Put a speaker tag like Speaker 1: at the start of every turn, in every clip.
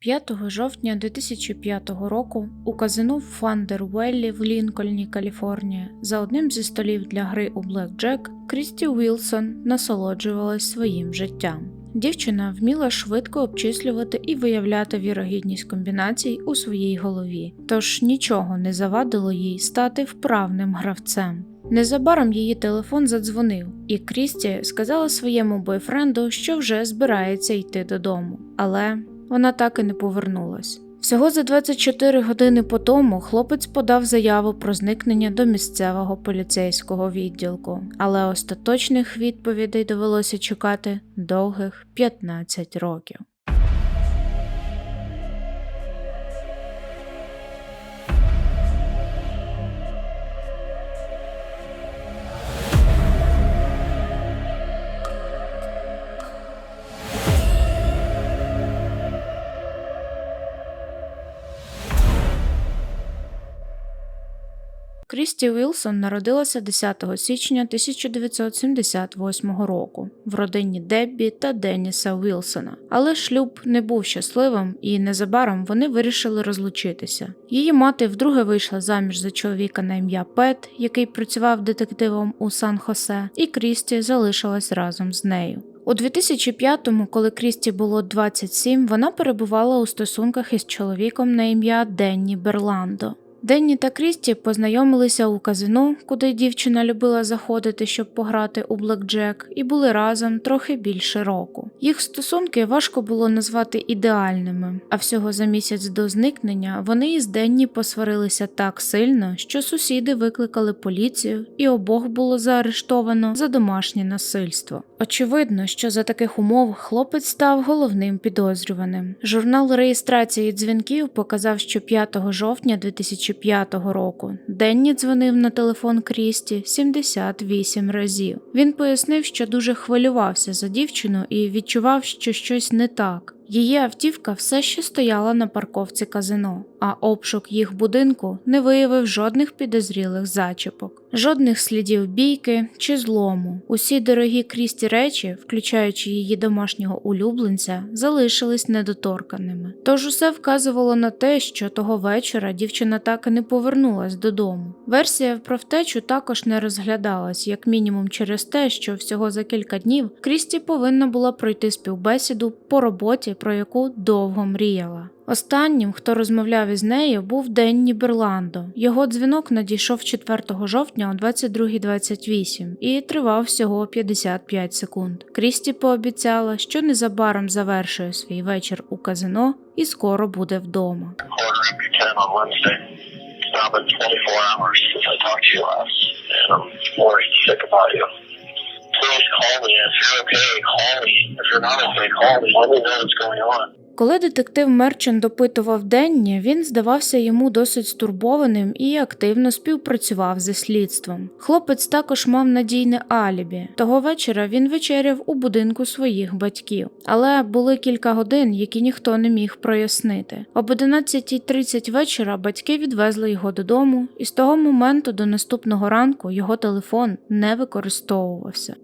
Speaker 1: 5 жовтня 2005 року у казино в Фандервеллі в Лінкольні, Каліфорнія, за одним зі столів для гри у Блекджек, Крісті Уілсон насолоджувалась своїм життям. Дівчина вміла швидко обчислювати і виявляти вірогідність комбінацій у своїй голові, тож нічого не завадило їй стати вправним гравцем. Незабаром її телефон задзвонив, і Крісті сказала своєму бойфренду, що вже збирається йти додому. Але вона так і не повернулась. Всього за 24 години по тому хлопець подав заяву про зникнення до місцевого поліцейського відділку, але остаточних відповідей довелося чекати довгих 15 років. Крісті Вілсон народилася 10 січня 1978 року в родині Деббі та Деніса Вілсона. Але шлюб не був щасливим, і незабаром вони вирішили розлучитися. Її мати вдруге вийшла заміж за чоловіка на ім'я Пет, який працював детективом у Сан-Хосе, і Крісті залишилась разом з нею. У 2005-му, коли Крісті було 27, вона перебувала у стосунках із чоловіком на ім'я Денні Берландо. Денні та Крісті познайомилися у казино, куди дівчина любила заходити, щоб пограти у блекджек, і були разом трохи більше року. Їх стосунки важко було назвати ідеальними, а всього за місяць до зникнення вони із Денні посварилися так сильно, що сусіди викликали поліцію, і обох було заарештовано за домашнє насильство. Очевидно, що за таких умов хлопець став головним підозрюваним. Журнал реєстрації дзвінків показав, що 5 жовтня 2005 року Денні дзвонив на телефон Крісті 78 разів. Він пояснив, що дуже хвилювався за дівчину і відчував, що щось не так. Її автівка все ще стояла на парковці казино, а обшук їх будинку не виявив жодних підозрілих зачіпок, жодних слідів бійки чи злому. Усі дорогі крісті речі, включаючи її домашнього улюбленця, залишились недоторканими. Тож усе вказувало на те, що того вечора дівчина так і не повернулась додому. Версія про втечу також не розглядалась, як мінімум через те, що всього за кілька днів Крісті повинна була пройти співбесіду по роботі про яку довго мріяла. Останнім, хто розмовляв із нею, був Денні Берландо. Його дзвінок надійшов 4 жовтня о 22.28 і тривав всього 55 секунд. Крісті пообіцяла, що незабаром завершує свій вечір у казино і скоро буде вдома.
Speaker 2: quarter after 10 on Wednesday. It's now been 24 hours since I talked to you last, and I'm worried sick about you. Please call me. If you're okay,
Speaker 1: Коли детектив Мерчен допитував Денні, він здавався йому досить стурбованим і активно співпрацював зі слідством. Хлопець також мав надійне алібі. Того вечора він вечеряв у будинку своїх батьків, але були кілька годин, які ніхто не міг прояснити. Об 11.30 вечора батьки відвезли його додому, і з того моменту до наступного ранку його телефон не використовувався.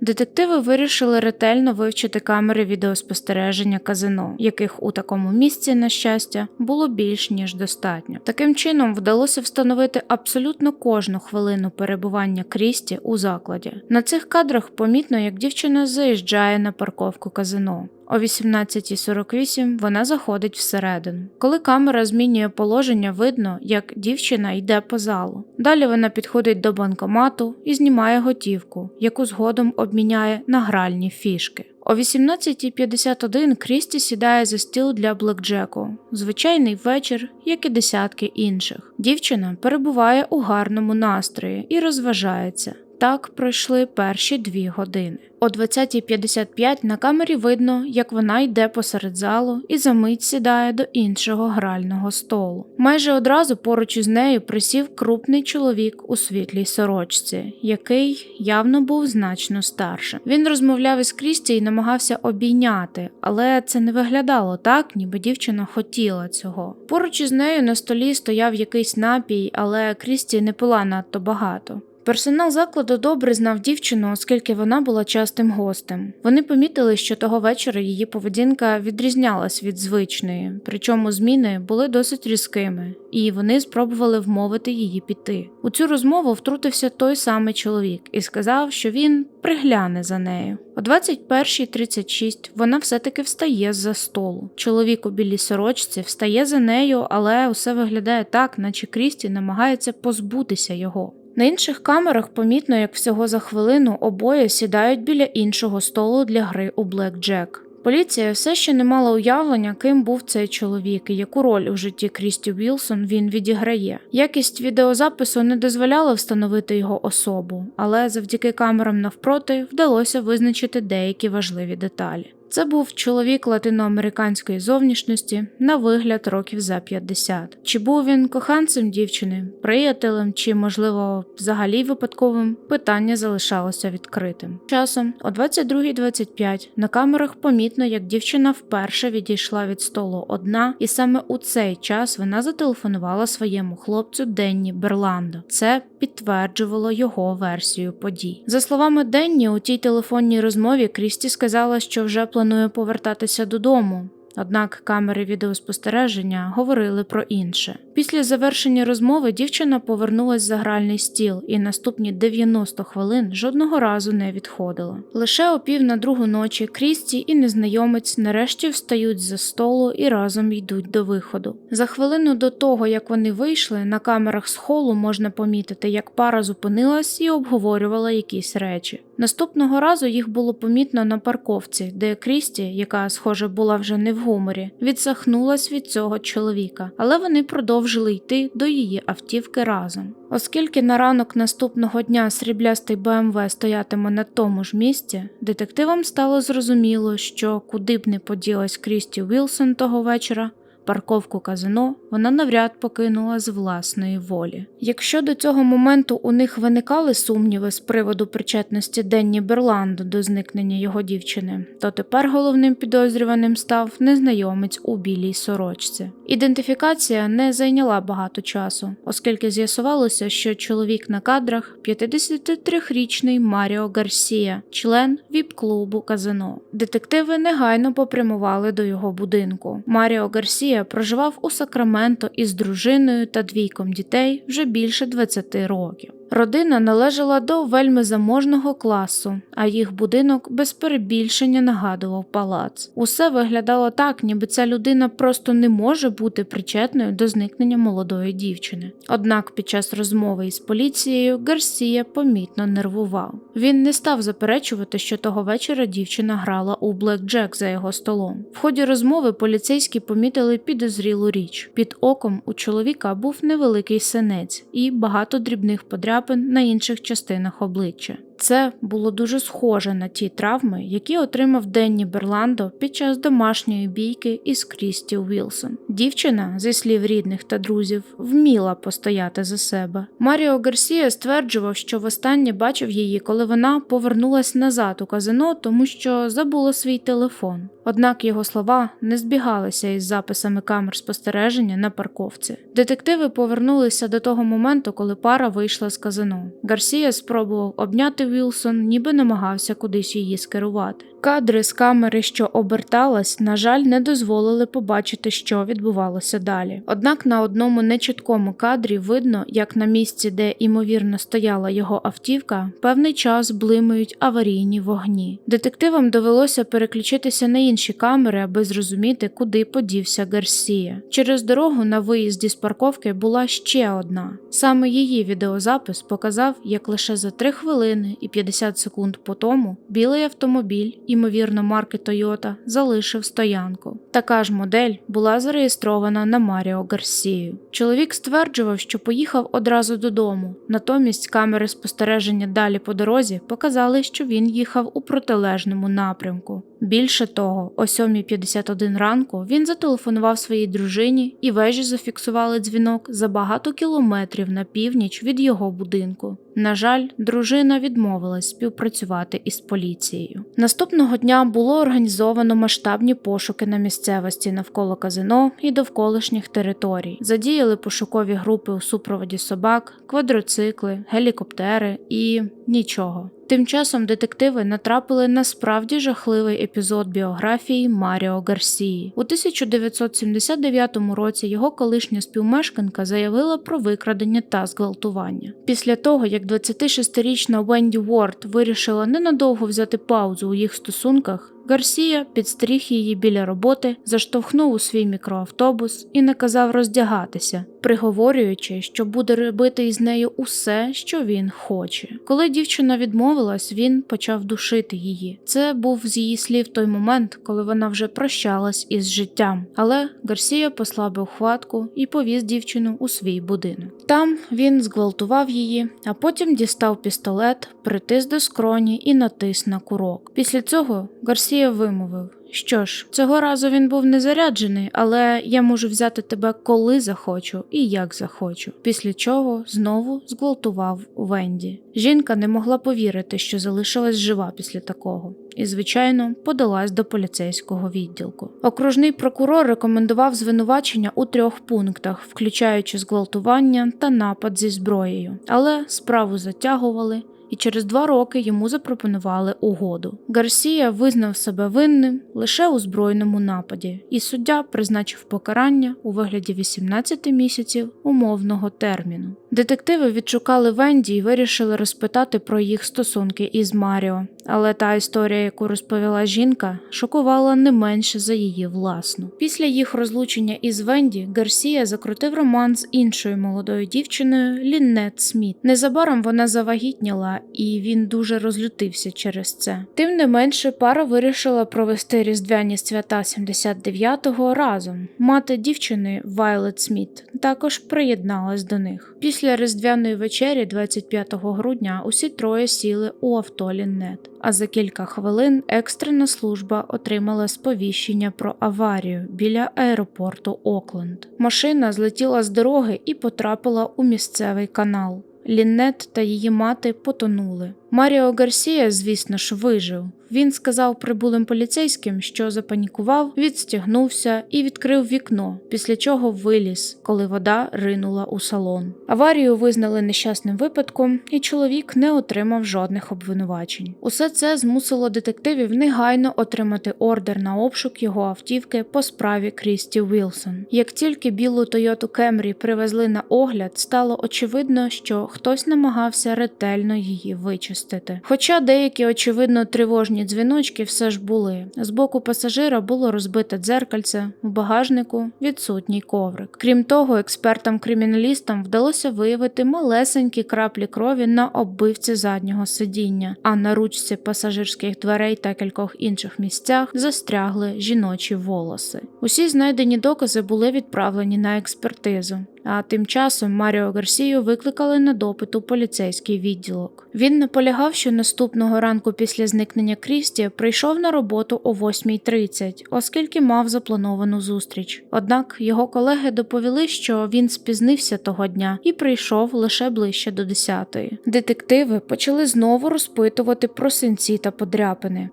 Speaker 1: Детективи вирішили ретельно вивчити камери відеоспостереження казино, яких у такому місці, на щастя, було більш ніж достатньо. Таким чином вдалося встановити абсолютно кожну хвилину перебування Крісті у закладі. На цих кадрах помітно, як дівчина заїжджає на парковку казино. О 18.48 вона заходить всередину. Коли камера змінює положення, видно, як дівчина йде по залу. Далі вона підходить до банкомату і знімає готівку, яку згодом обміняє на гральні фішки. О 18.51 Крісті сідає за стіл для блекджеку. Звичайний вечір, як і десятки інших. Дівчина перебуває у гарному настрої і розважається. Так пройшли перші дві години. О 20.55 на камері видно, як вона йде посеред залу і за мить сідає до іншого грального столу. Майже одразу поруч із нею присів крупний чоловік у світлій сорочці, який явно був значно старшим. Він розмовляв із Крісті і намагався обійняти, але це не виглядало так, ніби дівчина хотіла цього. Поруч із нею на столі стояв якийсь напій, але Крісті не пила надто багато. Персонал закладу добре знав дівчину, оскільки вона була частим гостем. Вони помітили, що того вечора її поведінка відрізнялась від звичної, причому зміни були досить різкими, і вони спробували вмовити її піти. У цю розмову втрутився той самий чоловік і сказав, що він пригляне за нею. О 21.36 вона все-таки встає з-за столу. Чоловік у білій сорочці встає за нею, але усе виглядає так, наче Крісті намагається позбутися його. На інших камерах помітно, як всього за хвилину обоє сідають біля іншого столу для гри у Блек Джек. Поліція все ще не мала уявлення, ким був цей чоловік і яку роль у житті Крісті Вілсон він відіграє. Якість відеозапису не дозволяла встановити його особу, але завдяки камерам навпроти вдалося визначити деякі важливі деталі. Це був чоловік латиноамериканської зовнішності на вигляд років за 50. Чи був він коханцем дівчини, приятелем, чи, можливо, взагалі випадковим, питання залишалося відкритим. Часом, о 22.25, на камерах помітно, як дівчина вперше відійшла від столу одна, і саме у цей час вона зателефонувала своєму хлопцю Денні Берландо. Це підтверджувало його версію подій. За словами Денні, у тій телефонній розмові Крісті сказала, що вже планує повертатися додому. Однак камери відеоспостереження говорили про інше. Після завершення розмови дівчина повернулась за гральний стіл і наступні 90 хвилин жодного разу не відходила. Лише о пів на другу ночі Крісті і незнайомець нарешті встають за столу і разом йдуть до виходу. За хвилину до того, як вони вийшли, на камерах з холу можна помітити, як пара зупинилась і обговорювала якісь речі. Наступного разу їх було помітно на парковці, де Крісті, яка, схоже, була вже не в гуморі, відсахнулась від цього чоловіка, але вони продовжили йти до її автівки разом. Оскільки на ранок наступного дня сріблястий БМВ стоятиме на тому ж місці, детективам стало зрозуміло, що куди б не поділась Крісті Вілсон того вечора, парковку казино вона навряд покинула з власної волі. Якщо до цього моменту у них виникали сумніви з приводу причетності Денні Берланду до зникнення його дівчини, то тепер головним підозрюваним став незнайомець у білій сорочці. Ідентифікація не зайняла багато часу, оскільки з'ясувалося, що чоловік на кадрах 53-річний Маріо Гарсія, член віп-клубу казино. Детективи негайно попрямували до його будинку. Маріо Гарсія проживав у Сакраменто із дружиною та двійком дітей вже більше 20 років. Родина належала до вельми заможного класу, а їх будинок без перебільшення нагадував палац. Усе виглядало так, ніби ця людина просто не може бути причетною до зникнення молодої дівчини. Однак під час розмови із поліцією Гарсія помітно нервував. Він не став заперечувати, що того вечора дівчина грала у Блек Джек за його столом. В ході розмови поліцейські помітили підозрілу річ. Під оком у чоловіка був невеликий синець і багато дрібних подряпин на інших частинах обличчя. Це було дуже схоже на ті травми, які отримав Денні Берландо під час домашньої бійки із Крісті Уілсон. Дівчина, зі слів рідних та друзів, вміла постояти за себе. Маріо Гарсія стверджував, що востаннє бачив її, коли вона повернулась назад у казино, тому що забула свій телефон. Однак його слова не збігалися із записами камер спостереження на парковці. Детективи повернулися до того моменту, коли пара вийшла з казино. Гарсія спробував обняти Вілсон, ніби намагався кудись її скерувати. Кадри з камери, що оберталась, на жаль, не дозволили побачити, що відбувалося далі. Однак на одному нечіткому кадрі видно, як на місці, де ймовірно стояла його автівка, певний час блимають аварійні вогні. Детективам довелося переключитися на інші камери, аби зрозуміти, куди подівся Гарсія. Через дорогу на виїзді з парковки була ще одна. Саме її відеозапис показав, як лише за 3 хвилини і 50 секунд по тому білий автомобіль ймовірно, марки Toyota, залишив стоянку. Така ж модель була зареєстрована на Маріо Гарсію. Чоловік стверджував, що поїхав одразу додому. Натомість камери спостереження далі по дорозі показали, що він їхав у протилежному напрямку. Більше того, о 7.51 ранку він зателефонував своїй дружині, і вежі зафіксували дзвінок за багато кілометрів на північ від його будинку. На жаль, дружина відмовилась співпрацювати із поліцією. Наступного дня було організовано масштабні пошуки на місцевості навколо казино і довколишніх територій. Задіяли пошукові групи у супроводі собак, квадроцикли, гелікоптери і нічого. Тим часом детективи натрапили на справді жахливий епізод біографії Маріо Гарсії. У 1979 році його колишня співмешканка заявила про викрадення та зґвалтування. Після того, як 26-річна Венді Уорд вирішила ненадовго взяти паузу у їх стосунках, Гарсія підстріг її біля роботи, заштовхнув у свій мікроавтобус і наказав роздягатися, приговорюючи, що буде робити із нею усе, що він хоче. Коли дівчина відмовилась, він почав душити її. Це був з її слів той момент, коли вона вже прощалась із життям. Але Гарсія послабив хватку і повіз дівчину у свій будинок. Там він зґвалтував її, а потім дістав пістолет, притис до скроні і натис на курок. Після цього Гарсія вимовив. Що ж, цього разу він був не заряджений, але я можу взяти тебе коли захочу і як захочу. Після чого знову зґвалтував Венді. Жінка не могла повірити, що залишилась жива після такого, і, звичайно, подалась до поліцейського відділку. Окружний прокурор рекомендував звинувачення у трьох пунктах, включаючи зґвалтування та напад зі зброєю, але справу затягували і через два роки йому запропонували угоду. Гарсія визнав себе винним лише у збройному нападі, і суддя призначив покарання у вигляді 18 місяців умовного терміну. Детективи відшукали Венді і вирішили розпитати про їх стосунки із Маріо, але та історія, яку розповіла жінка, шокувала не менше за її власну. Після їх розлучення із Венді Гарсія закрутив роман з іншою молодою дівчиною Ліннет Сміт. Незабаром вона завагітніла, і він дуже розлютився через це. Тим не менше, пара вирішила провести різдвяні свята 79-го разом. Мати дівчини Вайлет Сміт також приєдналась до них. Після різдвяної вечері, 25 грудня, усі троє сіли у авто Ліннет. А за кілька хвилин екстрена служба отримала сповіщення про аварію біля аеропорту Окленд. Машина злетіла з дороги і потрапила у місцевий канал. Ліннет та її мати потонули. Маріо Гарсія, звісно ж, вижив. Він сказав прибулим поліцейським, що запанікував, відстягнувся і відкрив вікно, після чого виліз, коли вода ринула у салон. Аварію визнали нещасним випадком, і чоловік не отримав жодних обвинувачень. Усе це змусило детективів негайно отримати ордер на обшук його автівки по справі Крісті Вілсон. Як тільки білу Тойоту Кемрі привезли на огляд, стало очевидно, що хтось намагався ретельно її вичистити. Хоча деякі очевидно тривожні дзвіночки все ж були. З боку пасажира було розбите дзеркальце, в багажнику відсутній коврик. Крім того, експертам-криміналістам вдалося виявити малесенькі краплі крові на оббивці заднього сидіння, а на ручці пасажирських дверей та кількох інших місцях застрягли жіночі волоси. Усі знайдені докази були відправлені на експертизу. А тим часом Маріо Гарсію викликали на допит у поліцейський відділок. Він наполягав, що наступного ранку після зникнення Крісті прийшов на роботу о 8.30, оскільки мав заплановану зустріч. Однак його колеги доповіли, що він спізнився того дня і прийшов лише ближче до 10-ї. Детективи почали знову розпитувати про синці та подряпини.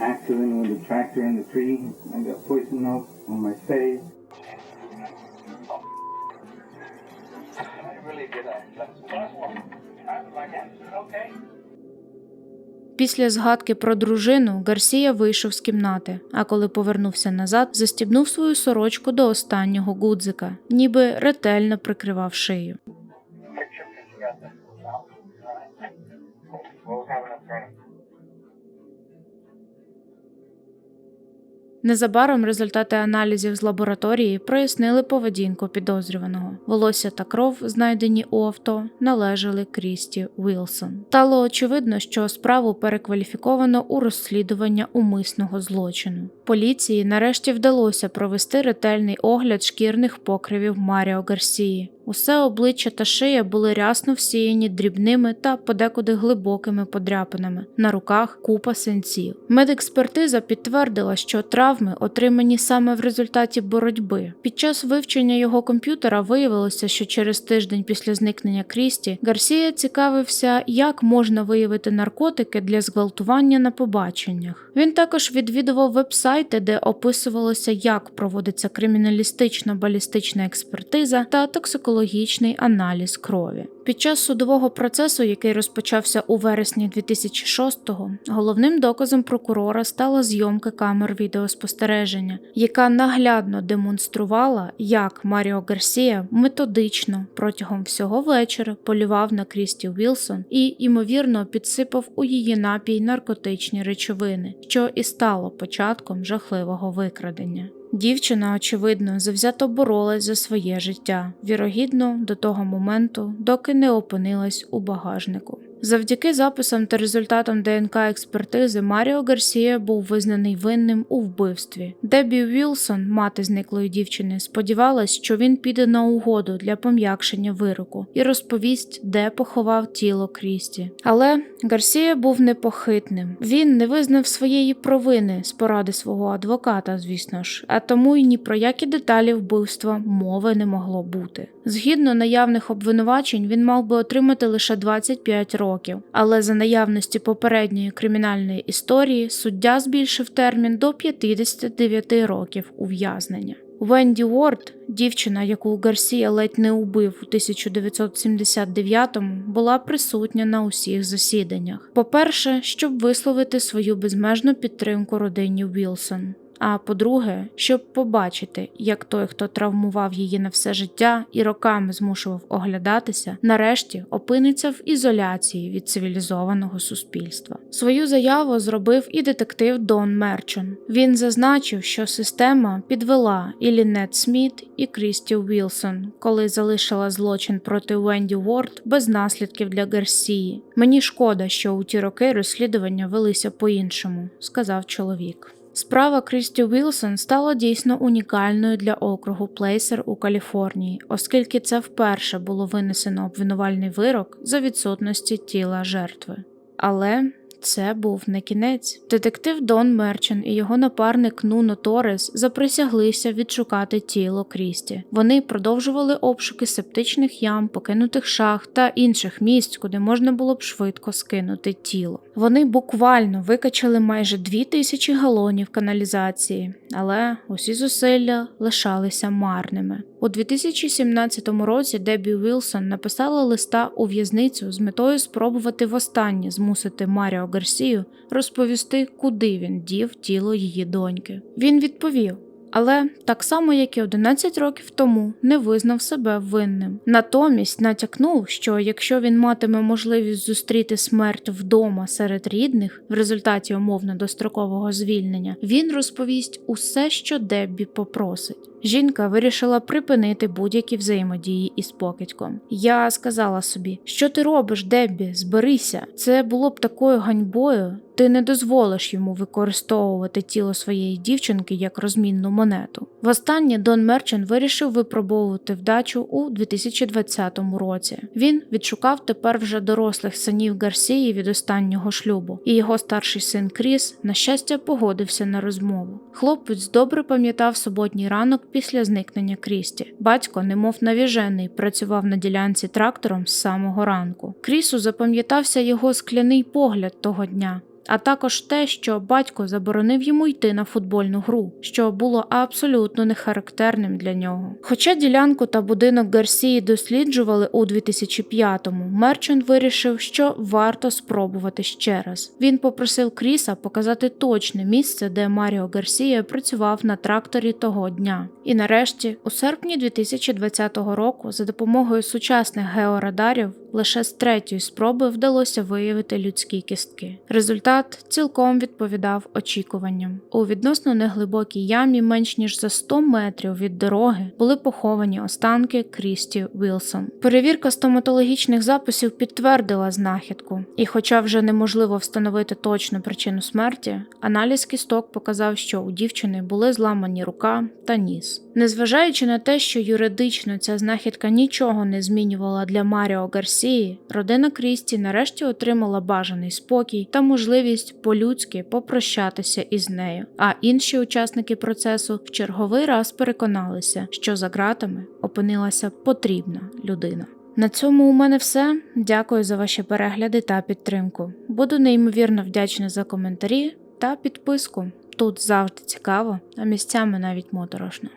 Speaker 3: Accident with a tractor in the tree. I got poison oak on my face.
Speaker 1: Після згадки про дружину Гарсія вийшов з кімнати, а коли повернувся назад, застібнув свою сорочку до останнього гудзика, ніби ретельно прикривав шию. Незабаром результати аналізів з лабораторії прояснили поведінку підозрюваного. Волосся та кров, знайдені у авто, належали Крісті Уілсон. Стало очевидно, що справу перекваліфіковано у розслідування умисного злочину. Поліції нарешті вдалося провести ретельний огляд шкірних покривів Маріо Гарсії. Усе обличчя та шия були рясно всіяні дрібними та подекуди глибокими подряпинами. На руках купа синців. Медекспертиза підтвердила, що травми отримані саме в результаті боротьби. Під час вивчення його комп'ютера виявилося, що через тиждень після зникнення Крісті Гарсія цікавився, як можна виявити наркотики для зґвалтування на побаченнях. Він також відвідував вебсайти, де описувалося, як проводиться криміналістична балістична експертиза та токсикологічний аналіз крові. Під час судового процесу, який розпочався у вересні 2006-го, головним доказом прокурора стала зйомка камер відеоспостереження, яка наглядно демонструвала, як Маріо Гарсія методично протягом всього вечора полював на Крісті Вілсон і, ймовірно, підсипав у її напій наркотичні речовини, що і стало початком жахливого викрадення. Дівчина, очевидно, завзято боролась за своє життя, вірогідно до того моменту, доки не опинилась у багажнику. Завдяки записам та результатам ДНК експертизи Маріо Гарсія був визнаний винним у вбивстві. Дебі Вілсон, мати зниклої дівчини, сподівалась, що він піде на угоду для пом'якшення вироку і розповість, де поховав тіло Крісті. Але Гарсія був непохитним. Він не визнав своєї провини з поради свого адвоката, звісно ж, а тому й ні про які деталі вбивства мови не могло бути. Згідно наявних обвинувачень, він мав би отримати лише 25 років, але за наявності попередньої кримінальної історії суддя збільшив термін до 59 років ув'язнення. Венді Уорд, дівчина, яку Гарсія ледь не убив у 1979-му, була присутня на усіх засіданнях. По-перше, щоб висловити свою безмежну підтримку родині Вілсон. А по-друге, щоб побачити, як той, хто травмував її на все життя і роками змушував оглядатися, нарешті опиниться в ізоляції від цивілізованого суспільства. Свою заяву зробив і детектив Дон Мерчон. Він зазначив, що система підвела і Лінет Сміт, і Крісті Вілсон, коли залишила злочин проти Венді Уорд без наслідків для Гарсії. Мені шкода, що у ті роки розслідування велися по-іншому, сказав чоловік. Справа Крісті Вілсон стала дійсно унікальною для округу Плейсер у Каліфорнії, оскільки це вперше було винесено обвинувальний вирок за відсутності тіла жертви. Але це був не кінець. Детектив Дон Мерчен і його напарник Нуно Торес заприсяглися відшукати тіло Крісті. Вони продовжували обшуки септичних ям, покинутих шахт та інших місць, куди можна було б швидко скинути тіло. Вони буквально викачали майже дві тисячі галонів каналізації, але усі зусилля лишалися марними. У 2017 році Дебі Вілсон написала листа у в'язницю з метою спробувати востаннє змусити Маріо Гарсію розповісти, куди він дів тіло її доньки. Він відповів. Але так само, як і 11 років тому, не визнав себе винним. Натомість натякнув, що якщо він матиме можливість зустріти смерть вдома серед рідних в результаті умовно дострокового звільнення, він розповість усе, що Деббі попросить. Жінка вирішила припинити будь-які взаємодії із покидьком. Я сказала собі, що ти робиш, Деббі, зберися. Це було б такою ганьбою. Ти не дозволиш йому використовувати тіло своєї дівчинки як розмінну монету. Востаннє Дон Мерчен вирішив випробовувати вдачу у 2020 році. Він відшукав тепер вже дорослих синів Гарсії від останнього шлюбу, і його старший син Кріс, на щастя, погодився на розмову. Хлопець добре пам'ятав суботній ранок після зникнення Крісті. Батько, немов навіжений, працював на ділянці трактором з самого ранку. Крісу запам'ятався його скляний погляд того дня. А також те, що батько заборонив йому йти на футбольну гру, що було абсолютно нехарактерним для нього. Хоча ділянку та будинок Гарсії досліджували у 2005-му, Мерчант вирішив, що варто спробувати ще раз. Він попросив Кріса показати точне місце, де Маріо Гарсія працював на тракторі того дня. І нарешті, у серпні 2020 року, за допомогою сучасних георадарів, Лише з третьої спроби вдалося виявити людські кістки. Результат цілком відповідав очікуванням. У відносно неглибокій ямі, менш ніж за 100 метрів від дороги, були поховані останки Крісті Вілсон. Перевірка стоматологічних записів підтвердила знахідку, і, хоча вже неможливо встановити точну причину смерті, аналіз кісток показав, що у дівчини були зламані рука та ніс. Незважаючи на те, що юридично ця знахідка нічого не змінювала для Маріо Гарсії, родина Крісті нарешті отримала бажаний спокій та можливість по-людськи попрощатися із нею. А інші учасники процесу в черговий раз переконалися, що за ґратами опинилася потрібна людина. На цьому у мене все. Дякую за ваші перегляди та підтримку. Буду неймовірно вдячна за коментарі та підписку. Тут завжди цікаво, а місцями навіть моторошно.